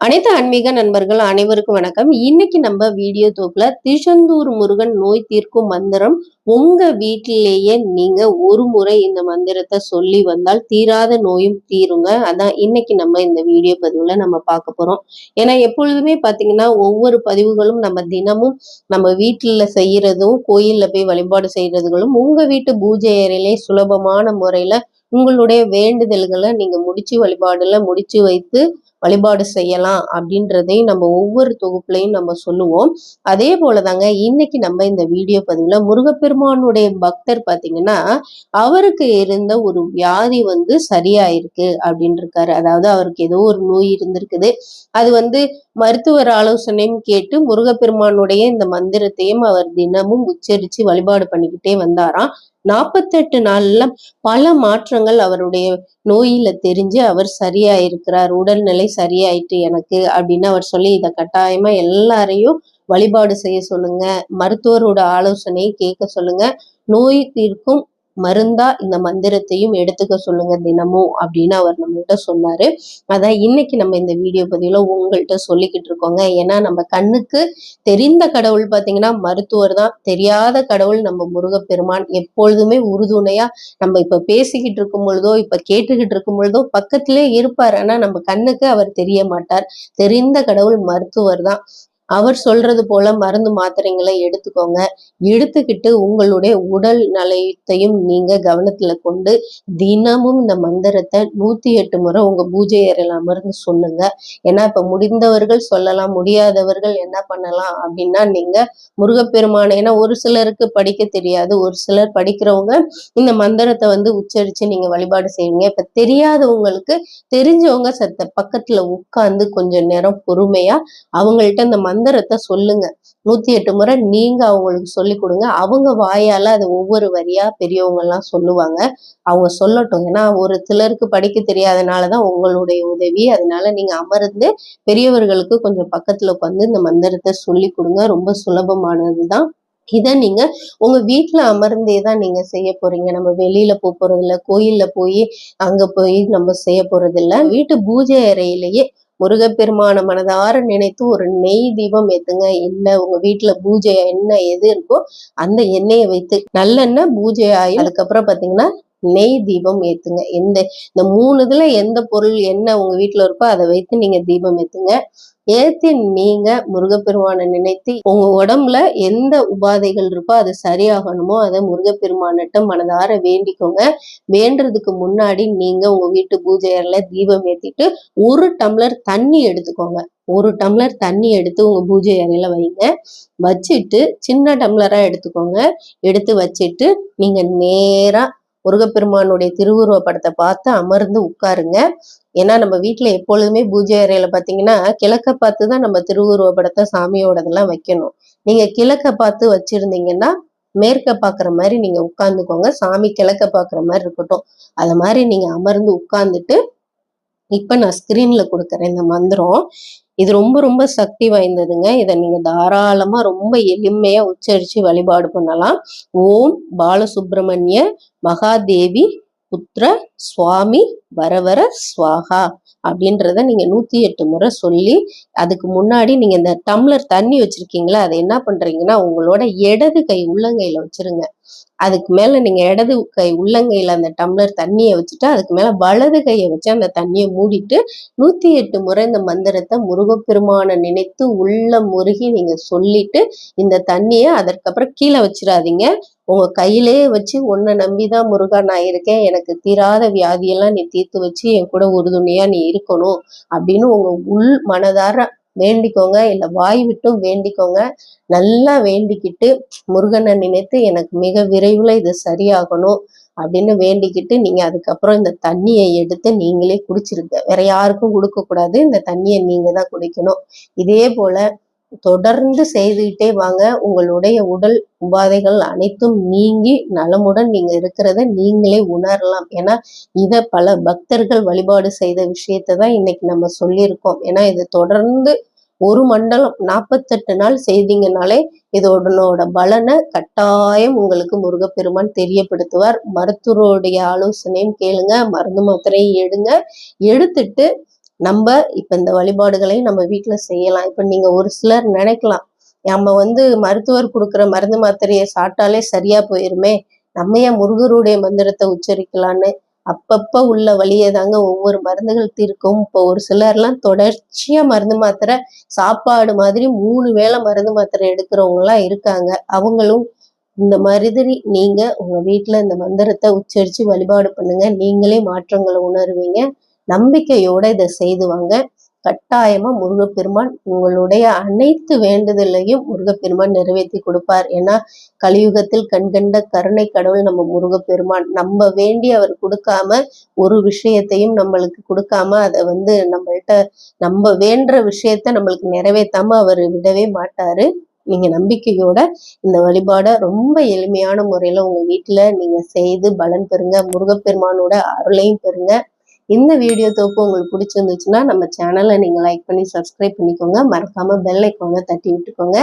அனைத்து ஆன்மீக நண்பர்கள் அனைவருக்கும் வணக்கம். இன்னைக்கு நம்ம வீடியோ தொகுப்புல திருச்செந்தூர் முருகன் நோய் தீர்க்கும் மந்திரம் உங்க வீட்டிலேயே நீங்க ஒரு முறை இந்த மந்திரத்தை சொல்லி வந்தால் தீராத நோயும் தீருங்க. அதான் இன்னைக்கு நம்ம இந்த வீடியோ பதிவுல நம்ம பார்க்க போறோம். ஏன்னா எப்பொழுதுமே பாத்தீங்கன்னா ஒவ்வொரு பதிவுகளும் நம்ம தினமும் நம்ம வீட்டுல செய்யறதும் கோயில்ல போய் வழிபாடு செய்யறதுகளும் உங்க வீட்டு பூஜை அறையிலே சுலபமான முறையில உங்களுடைய வேண்டுதல்களை நீங்க முடிச்சு வழிபாடுல முடிச்சு வைத்து வழிபாடு செய்யலாம் அப்படின்றதையும் நம்ம ஒவ்வொரு தொகுப்புலையும் நம்ம சொல்லுவோம். அதே போலதாங்க இன்னைக்கு நம்ம இந்த வீடியோ பதிவுல முருகப்பெருமானுடைய பக்தர் பாத்தீங்கன்னா அவருக்கு இருந்த ஒரு வியாதி வந்து சரியாயிருக்கு அப்படின்னு இருக்காரு அதாவது அவருக்கு ஏதோ ஒரு நோய் இருந்திருக்குது. அது வந்து மருத்துவர் ஆலோசனையும் கேட்டு முருகப்பெருமானுடைய இந்த மந்திரத்தையும் அவர் தினமும் உச்சரிச்சு வழிபாடு பண்ணிக்கிட்டே வந்தாராம். நாற்பத்தெட்டு நாள்ல பல மாற்றங்கள் அவருடைய நோயில தெரிஞ்சு அவர் சரியாயிருக்கிறார் உடல்நிலை சரியாயிட்டு எனக்கு அப்படின்னு அவர் சொல்லி இதை கட்டாயமா எல்லாரையும் வழிபாடு செய்ய சொல்லுங்க. மருத்துவரோட ஆலோசனையை கேட்க சொல்லுங்க. நோய் தீர்க்கும் மருந்தா இந்த மந்திரத்தையும் எடுத்துக்க சொல்லுங்க தினமும் அப்படின்னு அவர் நம்மகிட்ட சொன்னாரு. அதான் இன்னைக்கு நம்ம இந்த வீடியோ பதிவுல உங்கள்கிட்ட சொல்லிக்கிட்டு இருக்கோங்க. ஏன்னா நம்ம கண்ணுக்கு தெரிந்த கடவுள் பாத்தீங்கன்னா மருத்துவர் தான். தெரியாத கடவுள் நம்ம முருகப்பெருமான். எப்பொழுதுமே உறுதுணையா நம்ம இப்ப பேசிக்கிட்டு இருக்கும் பொழுதோ இப்ப கேட்டுக்கிட்டு இருக்கும் பொழுதோ பக்கத்திலே இருப்பார். ஆனா நம்ம கண்ணுக்கு அவர் தெரிய மாட்டார். தெரிந்த கடவுள் மருத்துவர் தான். அவர் சொல்றது போல மருந்து மாத்திரைங்களை எடுத்துக்கோங்க. எடுத்துக்கிட்டு உங்களுடைய உடல் நலத்தையும் நீங்க கவனத்துல கொண்டு தினமும் இந்த மந்திரத்தை நூத்தி எட்டு முறை உங்க பூஜை அறையில் அமர்ந்து சொல்லுங்க. ஏன்னா இப்ப முடிந்தவர்கள் சொல்லலாம் முடியாதவர்கள் என்ன பண்ணலாம் அப்படின்னா நீங்க முருகப்பெருமான ஏன்னா ஒரு சிலருக்கு படிக்க தெரியாது. ஒரு சிலர் படிக்கிறவங்க இந்த மந்திரத்தை வந்து உச்சரிச்சு நீங்க வழிபாடு செய்வீங்க. இப்ப தெரியாதவங்களுக்கு தெரிஞ்சவங்க சத்த பக்கத்துல உட்கார்ந்து கொஞ்சம் நேரம் பொறுமையா அவங்கள்ட்ட இந்த மந்திரத்தை சொல்லுங்க. நூத்தி எட்டு முறை நீங்க அவங்களுக்கு சொல்லி கொடுங்க. அவங்க வாயால அது ஒவ்வொரு வரியா பெரியவங்க எல்லாம் சொல்லுவாங்க. அவங்க சொல்லட்டும். ஏன்னா ஒரு சிலருக்கு படிக்க தெரியாதனாலதான் உங்களுடைய உதவி. அதனால நீங்க அமர்ந்து பெரியவர்களுக்கு கொஞ்சம் பக்கத்துல உட்காந்து இந்த மந்திரத்தை சொல்லி கொடுங்க. ரொம்ப சுலபமானதுதான். இதை நீங்க உங்க வீட்டுல அமர்ந்தே தான் நீங்க செய்ய போறீங்க. நம்ம வெளியில போக போறது இல்ல கோயில்ல போய் அங்க போய் நம்ம செய்ய போறது இல்லை வீட்டு பூஜை அறையிலேயே முருகப்பெருமான மனதார நினைத்து ஒரு நெய் தீபம் ஏத்துங்க. இல்ல உங்க வீட்டுல பூஜை எண்ணெய் எது இருக்கோ அந்த எண்ணெயை வைத்து நல்லெண்ணெய் பூஜை ஆகி அதுக்கப்புறம் பாத்தீங்கன்னா நெய் தீபம் ஏத்துங்க. எந்த இந்த மூணு இதுல எந்த பொருள் என்ன உங்க வீட்டுல இருக்கோ அதை வைத்து நீங்க தீபம் ஏத்துங்க. ஏத்தி நீங்க முருகப்பெருமானை நினைத்து உங்க உடம்புல எந்த உபாதைகள் இருக்கோ அது சரியாகணுமோ அதை முருகப்பெருமானிட்ட மனதார வேண்டிக்கோங்க. வேண்டுறதுக்கு முன்னாடி நீங்க உங்க வீட்டு பூஜை அறையில் தீபம் ஏத்திட்டு ஒரு டம்ளர் தண்ணி எடுத்துக்கோங்க. ஒரு டம்ளர் தண்ணி எடுத்து உங்க பூஜை அறையில வைங்க. வச்சுட்டு சின்ன டம்ளரா எடுத்துக்கோங்க. எடுத்து வச்சுட்டு நீங்க நேரா முருகப்பெருமானுடைய திருவுருவ படத்தை பார்த்து அமர்ந்து உட்காருங்க. ஏன்னா நம்ம வீட்டில் எப்பொழுதுமே பூஜை அறையில பார்த்தீங்கன்னா கிழக்க பார்த்து தான் நம்ம திருவுருவ படத்தை சாமியோடதெல்லாம் வைக்கணும். நீங்க கிழக்க பார்த்து வச்சிருந்தீங்கன்னா மேற்க பாக்குற மாதிரி நீங்க உட்காந்துக்கோங்க சாமி கிழக்க பாக்குற மாதிரி இருக்கட்டும். அது மாதிரி நீங்க அமர்ந்து உட்காந்துட்டு இப்ப நான் ஸ்கிரீன்ல கொடுக்குறேன் இந்த மந்திரம். இது ரொம்ப ரொம்ப சக்தி வாய்ந்ததுங்க. இதை நீங்க தாராளமா ரொம்ப எளிமையா உச்சரிச்சு வழிபாடு பண்ணலாம். ஓம் பாலசுப்ரமணிய மகாதேவி புத்திர சுவாமி வரவர சுவாகா அப்படின்றத நீங்க நூத்தி எட்டு முறை சொல்லி அதுக்கு முன்னாடி நீங்க இந்த டம்ளர் தண்ணி வச்சிருக்கீங்களா அதை என்ன பண்றீங்கன்னா உங்களோட இடது கை உள்ளங்கையில வச்சிருங்க. அதுக்கு மேல நீங்க இடது கை உள்ளங்கையில அந்த டம்ளர் தண்ணியை வச்சுட்டு அதுக்கு மேல வலது கையை வச்சு அந்த தண்ணியை மூடிட்டு நூத்தி எட்டு முறை இந்த மந்திரத்தை முருகப்பெருமானை நினைத்து உள்ள முருகி நீங்க சொல்லிட்டு இந்த தண்ணியை அதற்கப்புறம் கீழே வச்சிடாதீங்க. உங்கள் கையிலே வச்சு உன்னை நம்பிதான் முருகா நான் இருக்கேன். எனக்கு தீராத வியாதியெல்லாம் நீ தீர்த்து வச்சு என் கூட உறுதுணையாக நீ இருக்கணும் அப்படின்னு உங்கள் உள் மனதார வேண்டிக்கோங்க. இல்லை வாய் விட்டும் வேண்டிக்கோங்க. நல்லா வேண்டிக்கிட்டு முருகனை நினைத்து எனக்கு மிக விரைவில் இது சரியாகணும் அப்படின்னு வேண்டிக்கிட்டு நீங்கள் அதுக்கப்புறம் இந்த தண்ணியை எடுத்து நீங்களே குடிச்சிருங்க. வேற யாருக்கும் கொடுக்கக்கூடாது இந்த தண்ணியை நீங்கள் தான் குடிக்கணும். இதே போல் தொடர்ந்து செய்துகிட்டே வாங்க. உங்களுடைய உடல் உபாதைகள் அனைத்தும் நீங்கி நலமுடன் நீங்க இருக்கிறத நீங்களே உணரலாம். ஏன்னா இத பல பக்தர்கள் வழிபாடு செய்த விஷயத்தை தான் இன்னைக்கு நம்ம சொல்லியிருக்கோம். ஏன்னா இது தொடர்ந்து ஒரு மண்டலம் நாற்பத்தெட்டு நாள் செய்தீங்கனாலே இதோடனோட பலனை கட்டாயம் உங்களுக்கு முருகப்பெருமான் தெரியப்படுத்துவார். மருத்துவருடைய ஆலோசனையும் கேளுங்க மருந்து மாத்திரையும் எடுங்க. எடுத்துட்டு நம்ம இப்போ இந்த வழிபாடுகளை நம்ம வீட்டில் செய்யலாம். இப்போ நீங்கள் ஒரு சிலர் நினைக்கலாம் நம்ம வந்து மருத்துவர் கொடுக்குற மருந்து மாத்திரையை சாப்பிட்டாலே சரியாக போயிருமே நம்ம ஏன் முருகருடைய மந்திரத்தை உச்சரிக்கலான்னு? அப்பப்போ உள்ள வழியை தாங்க ஒவ்வொரு மருந்துகள் தீர்க்கும். இப்போ ஒரு சிலர்லாம் தொடர்ச்சியாக மருந்து மாத்திரை சாப்பாடு மாதிரி மூணு வேளை மருந்து மாத்திரை எடுக்கிறவங்களாம் இருக்காங்க. அவங்களும் இந்த மாதிரி நீங்கள் உங்கள் வீட்டில் இந்த மந்திரத்தை உச்சரித்து வழிபாடு பண்ணுங்கள் நீங்களே மாற்றங்களை உணர்வீங்க. நம்பிக்கையோட இதை செய்து வாங்க கட்டாயமா முருகப்பெருமான் உங்களுடைய அனைத்து வேண்டுதலையும் முருகப்பெருமான் நிறைவேற்றி கொடுப்பார். ஏன்னா கலியுகத்தில் கண்கண்ட கருணை கடவுள் நம்ம முருகப்பெருமான். நம்ம வேண்டி அவர் கொடுக்காம ஒரு விஷயத்தையும் நம்மளுக்கு கொடுக்காம அதை வந்து நம்மள்கிட்ட நம்ம வேண்டுற விஷயத்த நம்மளுக்கு நிறைவேற்றாம அவர் விடவே மாட்டாரு. நீங்க நம்பிக்கையோட இந்த வழிபாடை ரொம்ப எளிமையான முறையில உங்க வீட்டுல நீங்க செய்து பலன் பெறுங்க. முருகப்பெருமானோட அருளையும் பெறுங்க. இந்த வீடியோ தொகுப்பு உங்களுக்கு பிடிச்சிருந்துச்சுன்னா நம்ம சேனலை நீங்க லைக் பண்ணி சப்ஸ்கிரைப் பண்ணிக்கோங்க. மறக்காம பெல் ஐக்கானை தட்டி விட்டுக்கோங்க.